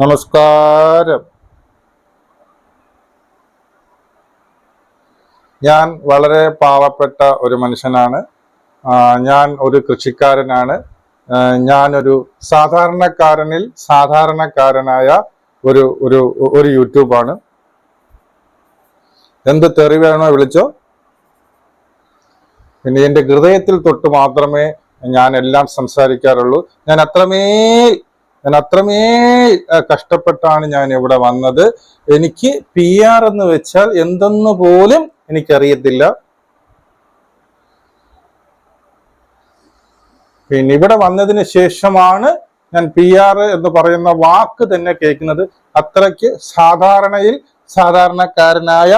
നമസ്കാരം. ഞാൻ വളരെ പാവപ്പെട്ട ഒരു മനുഷ്യനാണ്. ഞാൻ ഒരു കൃഷിക്കാരനാണ്. ഞാനൊരു സാധാരണക്കാരനിൽ സാധാരണക്കാരനായ ഒരു ഒരു ഒരു യൂട്യൂബാണ്. എന്ത് തെറി വേണോ വിളിച്ചോ. പിന്നെ എന്റെ ഹൃദയത്തിൽ തൊട്ട് മാത്രമേ ഞാൻ എല്ലാം സംസാരിക്കാറുള്ളൂ. ഞാൻ അത്രമേൽ ഞാൻ അത്രമേ കഷ്ടപ്പെട്ടാണ് ഞാൻ ഇവിടെ വന്നത്. എനിക്ക് പി ആർ എന്ന് വെച്ചാൽ എന്തെന്ന് പോലും എനിക്കറിയത്തില്ല. പിന്നെ ഇവിടെ വന്നതിന് ശേഷമാണ് ഞാൻ പി ആർ എന്ന് പറയുന്ന വാക്ക് തന്നെ കേൾക്കുന്നത്. അത്രയ്ക്ക് സാധാരണയിൽ സാധാരണക്കാരനായ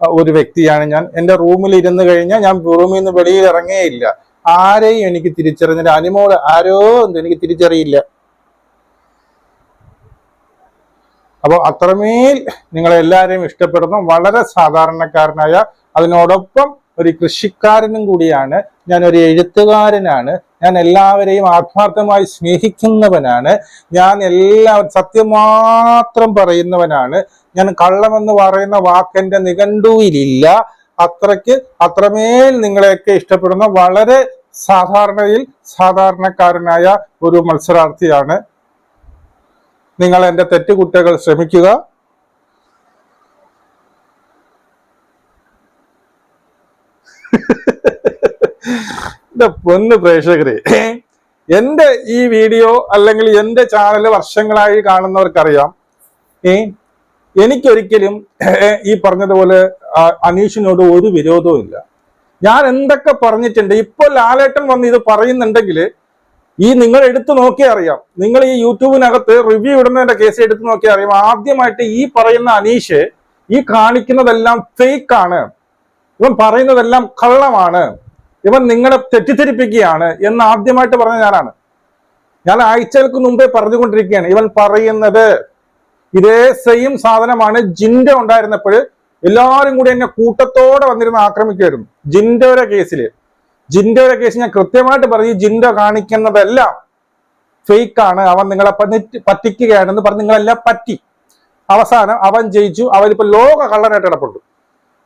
ഒരു വ്യക്തിയാണ് ഞാൻ. എന്റെ റൂമിൽ ഇരുന്ന് കഴിഞ്ഞാൽ ഞാൻ റൂമിൽ നിന്ന് വെളിയിൽ ഇറങ്ങേയില്ല. ആരെയും എനിക്ക് തിരിച്ചറിഞ്ഞില്ല. അനിമോൾ ആരോ എനിക്ക് തിരിച്ചറിയില്ല. അപ്പോൾ അത്രമേൽ നിങ്ങളെല്ലാവരെയും ഇഷ്ടപ്പെടുന്ന. വളരെ സാധാരണക്കാരനായ അതിനോടൊപ്പം ഒരു കൃഷിക്കാരനും കൂടിയാണ്. ഞാൻ ഒരു എഴുത്തുകാരനാണ്. ഞാൻ എല്ലാവരെയും ആത്മാർത്ഥമായി സ്നേഹിക്കുന്നവനാണ്. ഞാൻ എല്ലാ സത്യം മാത്രം പറയുന്നവനാണ്. ഞാൻ കള്ളമെന്ന് പറയുന്ന വാക്കെന്റെ നിഘണ്ടുവിലില്ല. അത്രയ്ക്ക് അത്രമേൽ നിങ്ങളെയൊക്കെ ഇഷ്ടപ്പെടുന്ന വളരെ സാധാരണയിൽ സാധാരണക്കാരനായ ഒരു മത്സരാർത്ഥിയാണ് നിങ്ങൾ എന്റെ തെറ്റുകുറ്റകൾ ശ്രമിക്കുക. എന്റെ പൊന്ന് പ്രേക്ഷകരെ. എന്റെ ഈ വീഡിയോ അല്ലെങ്കിൽ എന്റെ ചാനൽ വർഷങ്ങളായി കാണുന്നവർക്കറിയാം. ഏ എനിക്കൊരിക്കലും ഈ പറഞ്ഞതുപോലെ അനീഷിനോട് ഒരു വിരോധവും ഇല്ല. ഞാൻ എന്തൊക്കെ പറഞ്ഞിട്ടുണ്ട് ഇപ്പോൾ ലാലേട്ടൻ വന്ന് ഇത് പറയുന്നുണ്ടെങ്കിൽ ഈ നിങ്ങൾ എടുത്തു നോക്കിയാൽ അറിയാം. നിങ്ങൾ ഈ യൂട്യൂബിനകത്ത് റിവ്യൂ ഇടുന്നതിന്റെ കേസ് എടുത്തു നോക്കിയാൽ അറിയാം. ആദ്യമായിട്ട് ഈ പറയുന്ന അനീഷ് ഈ കാണിക്കുന്നതെല്ലാം ഫേക്ക് ആണ്. ഇവൻ പറയുന്നതെല്ലാം കള്ളമാണ്. ഇവൻ നിങ്ങളെ തെറ്റിദ്ധരിപ്പിക്കുകയാണ് എന്ന് ആദ്യമായിട്ട് പറഞ്ഞ ഞാനാണ്. ഞാൻ ആഴ്ചകൾക്ക് മുമ്പേ പറഞ്ഞുകൊണ്ടിരിക്കുകയാണ്. ഇവൻ പറയുന്നത് ഇതേ സെയിം സാധനമാണ് ജിൻഡ ഉണ്ടായിരുന്നപ്പോൾ എല്ലാവരും കൂടി എന്നെ കൂട്ടത്തോടെ വന്നിരുന്ന് ആക്രമിക്കുമായിരുന്നു. ജിൻഡയുടെ കേസിൽ ജിൻഡോയുടെ കേസ് ഞാൻ കൃത്യമായിട്ട് പറഞ്ഞു. ജിൻഡോ കാണിക്കുന്നതെല്ലാം ഫേക്ക് ആണ്. അവൻ നിങ്ങളെ പറ്റി- പറ്റിക്കുകയാണെന്ന് പറഞ്ഞ് നിങ്ങളെല്ലാം പറ്റി. അവസാനം അവൻ ജയിച്ചു. അവനിപ്പോൾ ലോക കള്ളനായിട്ട് ഇടപെട്ടു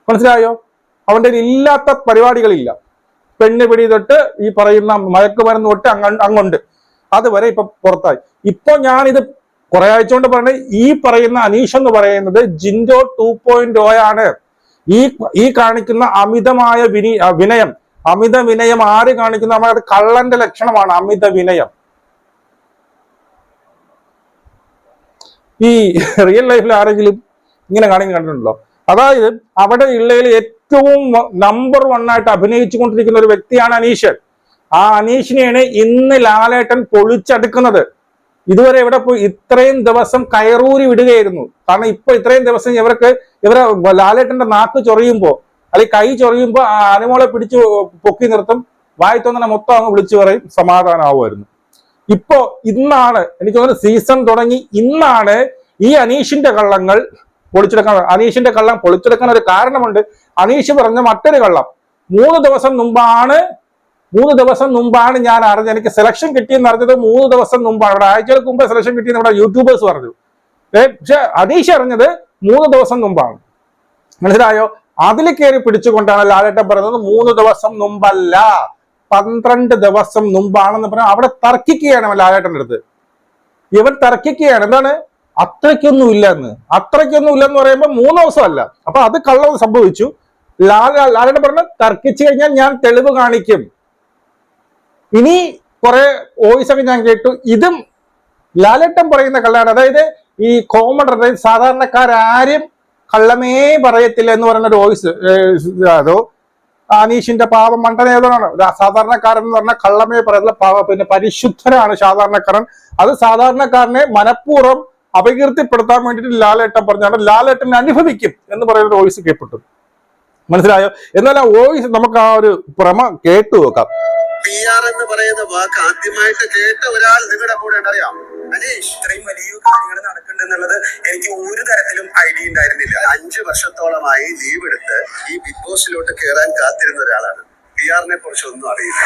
മനസ്സിലായോ? അവന്റെ ഇല്ലാത്ത പരിപാടികളില്ല. പെണ്ണ് പിടി തൊട്ട് ഈ പറയുന്ന മയക്കുമരുന്ന് തൊട്ട് അങ്ങ അങ്ങുണ്ട് അതുവരെ ഇപ്പൊ പുറത്തായി. ഇപ്പൊ ഞാനിത് കുറെ ആഴ്ച കൊണ്ട് പറഞ്ഞത് ഈ പറയുന്ന അനീഷ് എന്ന് പറയുന്നത് ജിൻഡോ ടു പോയിന്റ് ആണ്. ഈ ഈ കാണിക്കുന്ന അമിതമായ വിനി വിനയം അമിത വിനയം ആര് കാണിക്കുന്നു? നമ്മുടെ കള്ളന്റെ ലക്ഷണമാണ് അമിത വിനയം. ഈ റിയൽ ലൈഫിൽ ആരെങ്കിലും ഇങ്ങനെ കാണിക്കാൻ കണ്ടിട്ടുണ്ടോ അതായത് അവിടെ ഉള്ളതിൽ ഏറ്റവും നമ്പർ വൺ ആയിട്ട് അഭിനയിച്ചു കൊണ്ടിരിക്കുന്ന ഒരു വ്യക്തിയാണ് അനീഷൻ ആ അനീഷിനെയാണ് ഇന്ന് ലാലേട്ടൻ പൊളിച്ചടുക്കുന്നത്. ഇതുവരെ ഇവിടെ പോയി? ഇത്രയും ദിവസം കയറൂരി വിടുകയായിരുന്നു. കാരണം ഇപ്പൊ ഇത്രയും ദിവസം ഇവർക്ക് ഇവരെ ലാലേട്ടന്റെ നാക്ക് ചൊറിയുമ്പോ അല്ലെങ്കിൽ കൈ ചൊറിയുമ്പോൾ ആ അനുമോളെ പിടിച്ച് പൊക്കി നിർത്തും. വായി തോന്നണ മൊത്തം അങ്ങ് വിളിച്ചു പറയും സമാധാനമാവുമായിരുന്നു ഇപ്പോ ഇന്നാണ് എനിക്ക് തോന്നുന്നു സീസൺ തുടങ്ങി ഇന്നാണ് ഈ അനീഷിന്റെ കള്ളങ്ങൾ പൊളിച്ചെടുക്കാൻ അനീഷിന്റെ കള്ളം പൊളിച്ചെടുക്കാൻ ഒരു കാരണമുണ്ട്. അനീഷ് പറഞ്ഞ മറ്റൊരു കള്ളം. മൂന്ന് ദിവസം മുമ്പാണ് മൂന്ന് ദിവസം മുമ്പാണ് ഞാൻ അറിഞ്ഞത്. എനിക്ക് സെലക്ഷൻ കിട്ടിയെന്ന് അറിഞ്ഞത് മൂന്ന് ദിവസം മുമ്പാണ്. ഇവിടെ ആഴ്ചകൾക്ക് മുമ്പ് സെലക്ഷൻ കിട്ടിയെന്ന് ഇവിടെ യൂട്യൂബേഴ്സ് പറഞ്ഞു. പക്ഷെ അനീഷ് അറിഞ്ഞത് മൂന്ന് ദിവസം മുമ്പാണ്. മനസ്സിലായോ? അതിൽ കയറി പിടിച്ചുകൊണ്ടാണ് ലാലേട്ടൻ പറയുന്നത് മൂന്ന് ദിവസം മുമ്പല്ല പന്ത്രണ്ട് ദിവസം മുമ്പാണെന്ന് പറഞ്ഞാൽ അവിടെ തർക്കിക്കുകയാണ് ലാലേട്ടന്റെ അടുത്ത്. ഇവൻ തർക്കിക്കുകയാണ്. എന്താണ്? അത്രയ്ക്കൊന്നും ഇല്ല എന്ന് അത്രയ്ക്കൊന്നും ഇല്ല എന്ന് പറയുമ്പോൾ മൂന്ന് ദിവസമല്ല. അപ്പൊ അത് കള്ളം സംഭവിച്ചു. ലാല ലാലേട്ടൻ പറഞ്ഞ തർക്കിച്ചു കഴിഞ്ഞാൽ ഞാൻ തെളിവ് കാണിക്കും. ഇനി കുറെ വോയിസ് ഒക്കെ ഞാൻ കേട്ടു. ഇതും ലാലേട്ടൻ പറയുന്ന കള്ളാണ് അതായത് ഈ കോമൺ അതായത് സാധാരണക്കാരും കള്ളമേ പറയത്തില്ല എന്ന് പറയുന്ന ഒരു വോയിസ് അതോ അനീഷിന്റെ പാപം മണ്ടനേതനാണ്. സാധാരണക്കാരൻ എന്ന് പറഞ്ഞാൽ കള്ളമേ പറയുന്ന പാപം പിന്നെ പരിശുദ്ധനാണ് സാധാരണക്കാരൻ. അത് സാധാരണക്കാരനെ മനഃപൂർവം അപകീർത്തിപ്പെടുത്താൻ വേണ്ടിയിട്ട് ലാലേട്ടൻ പറഞ്ഞാണ്. ലാലേട്ടൻ അനുഭവിക്കും എന്ന് പറയുന്ന വോയിസ് കേൾപ്പെട്ടു മനസ്സിലായോ? എന്നാൽ ആ വോയിസ് നമുക്ക് ആ ഒരു പ്രമ കേട്ടു നോക്കാം. പി ആർ എന്ന് പറയുന്ന വാക്ക് ആദ്യമായിട്ട് കേട്ട ഒരാൾ നിങ്ങളുടെ കൂടെ ഉണ്ടറിയാം അനീഷ് ഇത്രയും വലിയ കാര്യങ്ങൾ നടക്കുന്നുണ്ടെന്നുള്ളത് എനിക്ക് ഒരു തരത്തിലും ഐഡിയ ഉണ്ടായിരുന്നില്ല. അഞ്ചു വർഷത്തോളമായി ലീവ് എടുത്ത് ഈ ബിഗ് ബോസിലോട്ട് കയറാൻ കാത്തിരുന്ന ഒരാളാണ്. പി ആറിനെ കുറിച്ച് ഒന്നും അറിയില്ല.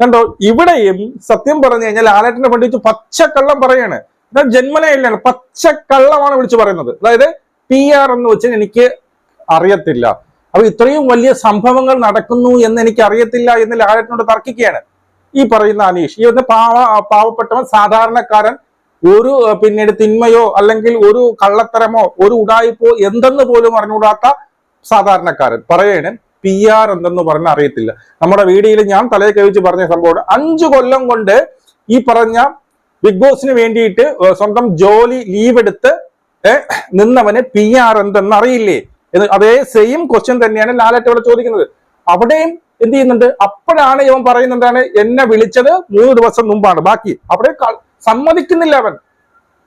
കണ്ടോ? ഇവിടെയും സത്യം പറഞ്ഞു കഴിഞ്ഞാൽ ലാലേട്ടനെ പണ്ടിച്ച് പച്ചക്കള്ളം പറയാണ്. ഇത് ജന്മന ഇല്ലാണ് പച്ചക്കള്ളമാണ് വിളിച്ചു പറയുന്നത്. അതായത് പി ആർ എന്ന് വെച്ചാൽ എനിക്ക് അറിയത്തില്ല. അപ്പൊ ഇത്രയും വലിയ സംഭവങ്ങൾ നടക്കുന്നു എന്ന് എനിക്ക് അറിയത്തില്ല എന്ന് ലാലേട്ടനോട് തർക്കിക്കുകയാണ്. ഈ പറയുന്ന അനീഷ്. ഈ ഒന്ന് പാവ പാവപ്പെട്ടവൻ സാധാരണക്കാരൻ ഒരു പിന്നീട് തിന്മയോ അല്ലെങ്കിൽ ഒരു കള്ളത്തരമോ ഒരു ഉടായിപ്പോ എന്തെന്ന് പോലും അറിഞ്ഞുകൂടാത്ത സാധാരണക്കാരൻ. പറയണേ പി ആർ എന്തെന്ന് പറഞ്ഞാൽ അറിയത്തില്ല. നമ്മുടെ വീഡിയോയിൽ ഞാൻ തലയെ കഴിച്ച് പറഞ്ഞ സംഭവം അഞ്ചു കൊല്ലം കൊണ്ട് ഈ പറഞ്ഞ ബിഗ് ബോസിന് വേണ്ടിയിട്ട് സ്വന്തം ജോലി ലീവ് എടുത്ത് നിന്നവന് പി ആർ എന്തെന്ന് അറിയില്ലേ? എന്ന് അതേ സെയിം ക്വസ്റ്റ്യൻ തന്നെയാണ് ലാലറ്റ് അവിടെ ചോദിക്കുന്നത്. അവിടെയും എന്ത് ചെയ്യുന്നുണ്ട്? അപ്പോഴാണ് ഇവൻ പറയുന്നതാണ് എന്നെ വിളിച്ചത് മൂന്ന് ദിവസം മുമ്പാണ്. ബാക്കി അവിടെ സമ്മതിക്കുന്നില്ല അവൻ.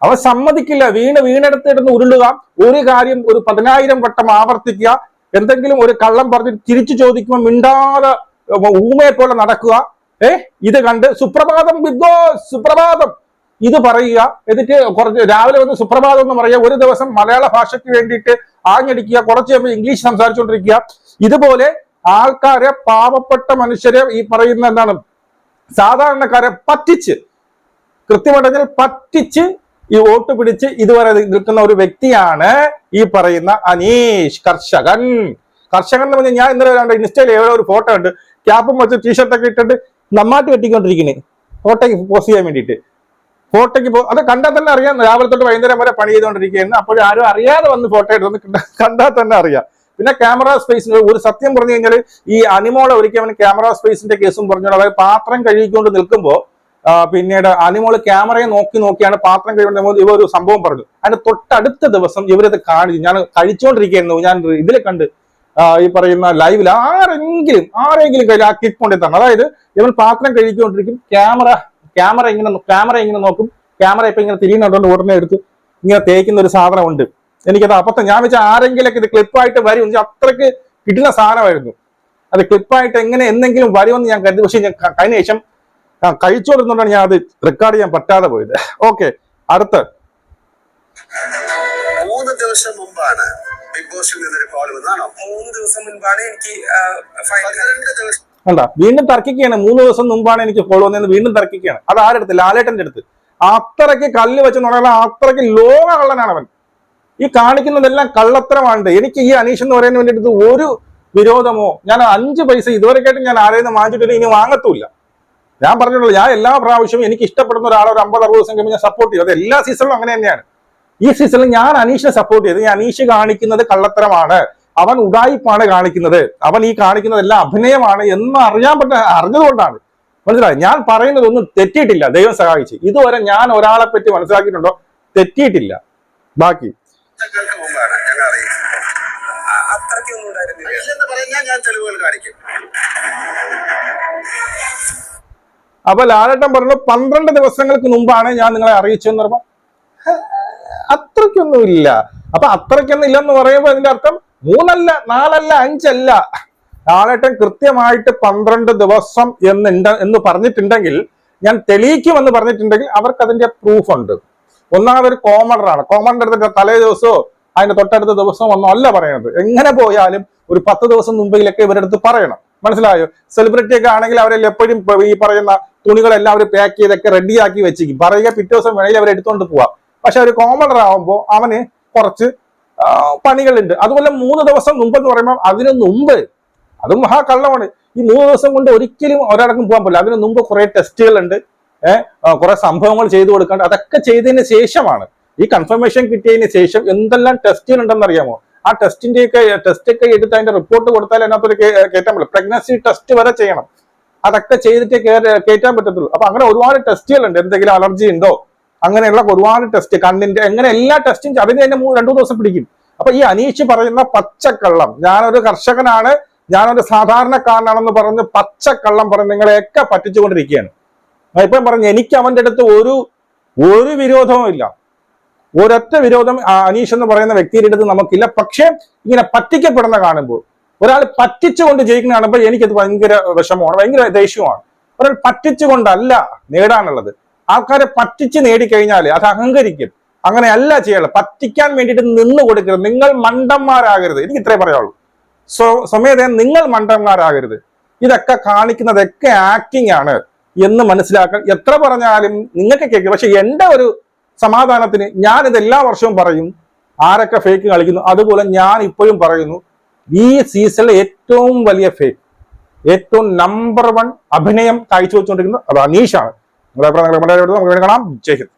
അവൻ സമ്മതിക്കില്ല. വീണ് വീണെടുത്തിടുന്ന് ഉരുളുക ഒരു കാര്യം ഒരു പതിനായിരം വട്ടം ആവർത്തിക്കുക എന്തെങ്കിലും ഒരു കള്ളം പറഞ്ഞ് തിരിച്ചു ചോദിക്കുമ്പോൾ മിണ്ടാതെ ഊമയെ പോലെ നടക്കുക. ഏ ഇത് കണ്ട് സുപ്രഭാതം ബിഗ് ബോസ് സുപ്രഭാതം. ഇത് പറയുക എന്നിട്ട് കുറച്ച് രാവിലെ വന്ന് സുപ്രഭാതം എന്ന് പറയുക ഒരു ദിവസം മലയാള ഭാഷയ്ക്ക് വേണ്ടിയിട്ട് ആഞ്ഞടിക്കുക കുറച്ച് കഴിയുമ്പോൾ ഇംഗ്ലീഷ് സംസാരിച്ചുകൊണ്ടിരിക്കുക. ഇതുപോലെ ആൾക്കാരെ പാവപ്പെട്ട മനുഷ്യരെ ഈ പറയുന്ന എന്താണ് സാധാരണക്കാരെ പറ്റിച്ച് കൃത്യമായിട്ട് പറ്റിച്ച് ഈ വോട്ട് പിടിച്ച് ഇതുവരെ നിൽക്കുന്ന ഒരു വ്യക്തിയാണ് ഈ പറയുന്ന അനീഷ് കർഷകൻ. കർഷകൻ എന്ന് പറഞ്ഞാൽ ഞാൻ ഇന്നലെ കണ്ട ഇൻസ്റ്റയിൽ ഏതോ ഒരു ഫോട്ടോ ഉണ്ട്. ക്യാപ്പും വെച്ച് ടീഷർട്ടൊക്കെ ഇട്ടിട്ട് നന്നായിട്ട് കെട്ടിക്കൊണ്ടിരിക്കുന്നത് ഫോട്ടോയ്ക്ക് പോസ്റ്റ് ചെയ്യാൻ വേണ്ടിയിട്ട്. ഫോട്ടോയ്ക്ക് പോ അത് കണ്ടാൽ തന്നെ അറിയാം. രാവിലെ തൊട്ട് വൈകുന്നേരം വരെ പണി ചെയ്തുകൊണ്ടിരിക്കുകയാണ്. അപ്പോൾ ആരും അറിയാതെ വന്ന് ഫോട്ടോ എടുത്ത് കണ്ട- കണ്ടാൽ തന്നെ അറിയാം. പിന്നെ ക്യാമറ സ്പേസിന് ഒരു സത്യം പറഞ്ഞു കഴിഞ്ഞാൽ ഈ അനിമോളെ ഒരിക്കൽ അവൻ ക്യാമറ സ്പേസിന്റെ കേസും പറഞ്ഞു അതായത് പാത്രം കഴുകിക്കൊണ്ട് നിൽക്കുമ്പോൾ പിന്നീട് അനിമോൾ ക്യാമറയെ നോക്കി നോക്കിയാണ് പാത്രം കഴുകുന്നത് ഇവ ഒരു സംഭവം പറഞ്ഞു. അതിന്റെ തൊട്ടടുത്ത ദിവസം ഇവരത് കാണിച്ചു. ഞാൻ കഴിച്ചുകൊണ്ടിരിക്കുകയായിരുന്നു ഞാൻ ഇതിൽ കണ്ട് ഈ പറയുന്ന ലൈവിൽ ആരെങ്കിലും ആരെങ്കിലും കയ്യിൽ ആ ക്ലിപ്പ് കൊണ്ടു അതായത് ഇവൻ പാത്രം കഴിക്കൊണ്ടിരിക്കും ക്യാമറ ക്യാമറ ഇങ്ങനെ ക്യാമറ ഇങ്ങനെ നോക്കും. ക്യാമറ ഇപ്പൊ ഇങ്ങനെ തിരിയുന്നുണ്ട് ഉടനെ എടുത്ത് ഇങ്ങനെ തേക്കുന്ന ഒരു സാധനമുണ്ട് എനിക്കത് അപ്പത്തെ ഞാൻ വെച്ചാൽ ആരെങ്കിലൊക്കെ ഇത് ക്ലിപ്പായിട്ട് വരും. അത്രയ്ക്ക് കിട്ടുന്ന സാധനമായിരുന്നു. അത് ക്ലിപ്പായിട്ട് എങ്ങനെ എന്തെങ്കിലും വരുമെന്ന് ഞാൻ കരുതി. പക്ഷെ ഞാൻ കഴിഞ്ഞ ശേഷം കഴിച്ചോണ്ടിരുന്നോണ്ടാണ് ഞാൻ അത് റെക്കോർഡ് ചെയ്യാൻ പറ്റാതെ പോയത്. ഓക്കെ അടുത്ത. മൂന്ന് ദിവസം മുമ്പാണ് ബിഗ് ബോസിൽ നിന്നൊരു കോൾ വന്നാണോ മൂന്ന് ദിവസം മുൻപാണ് എനിക്ക് പന്ത്രണ്ട് ദിവസം കണ്ട? വീണ്ടും തർക്കിക്കുകയാണ്. മൂന്ന് ദിവസം മുമ്പാണ് എനിക്ക് ഫോളോ വന്നതെന്ന് വീണ്ടും തർക്കിക്കുകയാണ്. അത് ആരെടുത്ത്? ലാലേട്ടന്റെ അടുത്ത്. അത്രയ്ക്ക് കല്ല് വെച്ച് നോക്കാൻ അത്രയ്ക്ക് ലോക കള്ളനാണ് അവൻ ഈ കാണിക്കുന്നതെല്ലാം കള്ളത്തരമാണ് എനിക്ക് ഈ അനീഷ് എന്ന് പറയാൻ വേണ്ടിയിട്ട് ഒരു വിരോധമോ ഞാൻ അഞ്ച് പൈസ ഇതുവരെയായിട്ട് ഞാൻ ആരെയും വാങ്ങിച്ചിട്ടില്ല ഇനി വാങ്ങത്തൂല്ല ഞാൻ പറഞ്ഞിട്ടുള്ളൂ ഞാൻ എല്ലാ പ്രാവശ്യവും എനിക്ക് ഇഷ്ടപ്പെടുന്ന ഒരാളെ ഒരു അമ്പത് അറുപത് ദിവസം കഴിയുമ്പോൾ ഞാൻ സപ്പോർട്ട് ചെയ്യും. അത് എല്ലാ സീസണിലും അങ്ങനെ തന്നെയാണ്. ഈ സീസണിൽ ഞാൻ അനീഷിനെ സപ്പോർട്ട് ചെയ്ത്. ഞാൻ അനീഷ് കാണിക്കുന്നത് കള്ളത്തരമാണ്. അവൻ ഉടായിപ്പാണ് കാണിക്കുന്നത്. അവൻ ഈ കാണിക്കുന്നതെല്ലാം അഭിനയമാണ് എന്ന് അറിയാൻ പറ്റ അറിഞ്ഞതുകൊണ്ടാണ്. മനസ്സിലായി? ഞാൻ പറയുന്നതൊന്നും തെറ്റിയിട്ടില്ല. ദൈവം സഹായിച്ച്. ഇതുവരെ ഞാൻ ഒരാളെ പറ്റി മനസ്സിലാക്കിയിട്ടുണ്ടോ? തെറ്റിയിട്ടില്ല. ബാക്കി. അപ്പൊ ലാലേട്ടൻ പറഞ്ഞു പന്ത്രണ്ട് ദിവസങ്ങൾക്ക് മുമ്പാണ് ഞാൻ നിങ്ങളെ അറിയിച്ചെന്ന് പറഞ്ഞ. ഹ, അത്രയ്ക്കൊന്നും ഇല്ല അപ്പൊ അത്രയ്ക്കൊന്നും ഇല്ലെന്ന് പറയുമ്പോൾ അതിന്റെ അർത്ഥം മൂന്നല്ല നാലല്ല അഞ്ചല്ല. ലാലേട്ടൻ കൃത്യമായിട്ട് പന്ത്രണ്ട് ദിവസം എന്നുണ്ട് എന്ന് പറഞ്ഞിട്ടുണ്ടെങ്കിൽ ഞാൻ തെളിയിക്കുമെന്ന് പറഞ്ഞിട്ടുണ്ടെങ്കിൽ അവർക്ക് അതിന്റെ പ്രൂഫ് ഉണ്ട്. ഒന്നാമതൊരു കോമണറാണ് കോമണർ എടുത്തിട്ട് തലേ ദിവസമോ അതിന്റെ തൊട്ടടുത്ത ദിവസം ഒന്നും അല്ല പറയണത്. എങ്ങനെ പോയാലും ഒരു പത്ത് ദിവസം മുമ്പിലൊക്കെ ഇവരുടെ അടുത്ത് പറയണം. മനസ്സിലായോ? സെലിബ്രിറ്റി ഒക്കെ ആണെങ്കിൽ അവരെല്ലാം എപ്പോഴും ഈ പറയുന്ന തുണികളെല്ലാം അവർ പാക്ക് ചെയ്തൊക്കെ റെഡിയാക്കി വെച്ചിരിക്കും. പറയുക പിറ്റേ ദിവസം വേണമെങ്കിൽ അവർ എടുത്തുകൊണ്ട് പോവാം. പക്ഷെ ഒരു കോമണർ ആവുമ്പോൾ അവന് കുറച്ച് പണികളുണ്ട്. അതുപോലെ മൂന്ന് ദിവസം മുമ്പ് എന്ന് പറയുമ്പോൾ അതിന് മുമ്പ് അതും മഹാ കള്ളമാണ് ഈ മൂന്ന് ദിവസം കൊണ്ട് ഒരിക്കലും ഒരാൾക്കും പോകാൻ പറ്റില്ല. അതിന് മുമ്പ് കുറെ ടെസ്റ്റുകളുണ്ട്. ഏഹ് കുറെ സംഭവങ്ങൾ ചെയ്തു കൊടുക്കാണ്ട് അതൊക്കെ ചെയ്തതിന് ശേഷമാണ്. ഈ കൺഫർമേഷൻ കിട്ടിയതിന് ശേഷം എന്തെല്ലാം ടെസ്റ്റുകൾ ഉണ്ടെന്ന് അറിയാമോ? ആ ടെസ്റ്റിന്റെ ഒക്കെ ടെസ്റ്റ് ഒക്കെ എടുത്ത് അതിന്റെ റിപ്പോർട്ട് കൊടുത്താൽ അതിനകത്തൊരു കയറ്റാൻ പറ്റില്ല പ്രഗ്നൻസി ടെസ്റ്റ് വരെ ചെയ്യണം. അതൊക്കെ ചെയ്തിട്ടേ കയറി- കയറ്റാൻ പറ്റത്തുള്ളൂ. അപ്പൊ അങ്ങനെ ഒരുപാട് ടെസ്റ്റുകൾ ഉണ്ട് എന്തെങ്കിലും അലർജി ഉണ്ടോ? അങ്ങനെയുള്ള ഒരുപാട് ടെസ്റ്റ് കണ്ണിന്റെ എങ്ങനെ എല്ലാ ടെസ്റ്റും അതിന് തന്നെ രണ്ടു ദിവസം പിടിക്കും. അപ്പൊ ഈ അനീഷ് പറയുന്ന പച്ചക്കള്ളം ഞാനൊരു കർഷകനാണ് ഞാനൊരു സാധാരണക്കാരനാണെന്ന് പറഞ്ഞ് പച്ചക്കള്ളം പറഞ്ഞ് നിങ്ങളെയൊക്കെ പറ്റിച്ചുകൊണ്ടിരിക്കുകയാണ്. ഇപ്പം പറഞ്ഞു എനിക്ക് അവന്റെ അടുത്ത് ഒരു ഒരു വിരോധവും ഇല്ല. ഒരൊറ്റ വിരോധം അനീഷ് എന്ന് പറയുന്ന വ്യക്തിയുടെ അടുത്ത് നമുക്കില്ല. പക്ഷേ ഇങ്ങനെ പറ്റിക്കപ്പെടുന്ന കാണുമ്പോൾ ഒരാൾ പറ്റിച്ചുകൊണ്ട് ജയിക്കുന്ന കാണുമ്പോൾ എനിക്കത് ഭയങ്കര വിഷമമാണ് ഭയങ്കര ദേഷ്യമാണ് ഒരാൾ പറ്റിച്ചുകൊണ്ടല്ല നേടാനുള്ളത്. ആൾക്കാരെ പറ്റിച്ച് നേടിക്കഴിഞ്ഞാൽ അത് അഹങ്കരിക്കും. അങ്ങനെയല്ല ചെയ്യാനുള്ളത് പറ്റിക്കാൻ വേണ്ടിയിട്ട് നിന്ന് കൊടുക്കരുത്. നിങ്ങൾ മണ്ടന്മാരാകരുത്. എനിക്ക് ഇത്രേ പറയാനുള്ളൂ. സോ സ്വമേധയം നിങ്ങൾ മണ്ടന്മാരാകരുത്. ഇതൊക്കെ കാണിക്കുന്നതൊക്കെ ആക്ടിങ് ആണ് എന്ന് മനസ്സിലാക്കാൻ എത്ര പറഞ്ഞാലും നിങ്ങൾക്ക് കേൾക്കും. പക്ഷെ എന്റെ ഒരു സമാധാനത്തിന് ഞാൻ എല്ലാ വർഷവും പറയും. ആരൊക്കെ ഫേക്ക് കളിക്കുന്നു? അതുപോലെ ഞാൻ ഇപ്പോഴും പറയുന്നു. ഈ സീസണിലെ ഏറ്റവും വലിയ ഫേക്ക് ഏറ്റവും നമ്പർ വൺ അഭിനയം കാഴ്ചവെച്ചുകൊണ്ടിരിക്കുന്നത് അത് അനീഷാണ് നിങ്ങളുടെ അഭിപ്രായം നമ്മുടെ നമുക്ക് വേണ്ടി കാണാം. ജയ് ഹിന്ദ്.